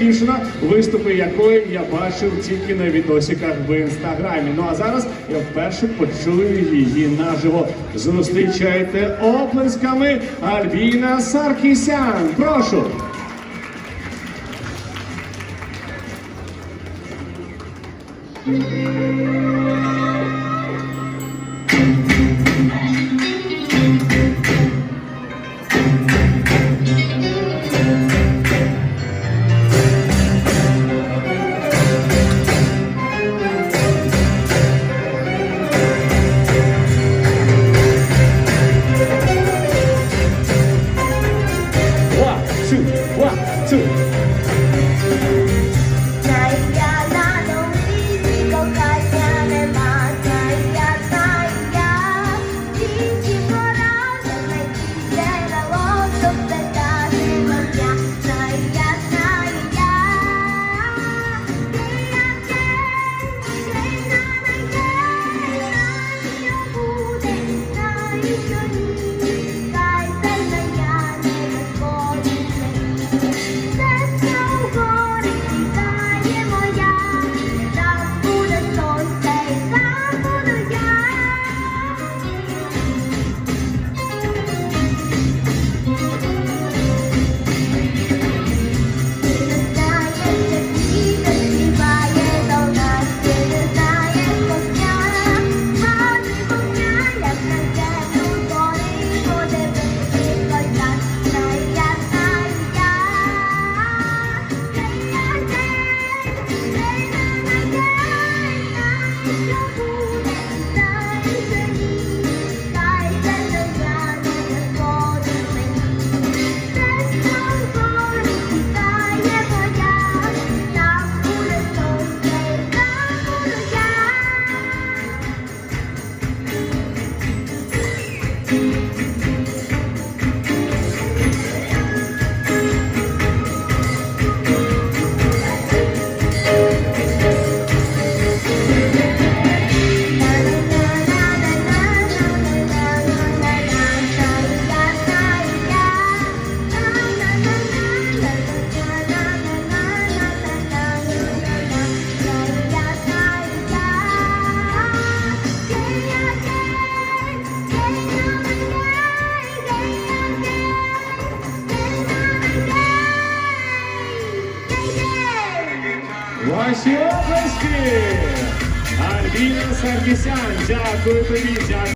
Тішина, виступи якої я бачив тільки на відосиках в інстаграмі. Ну а зараз я вперше почую її наживо. Зустрічайте оплесками Альбіна Саркісян. Прошу. Thank you. One, two. Ваші облески! Альбіна Саркісян, дякую тобі, дякую.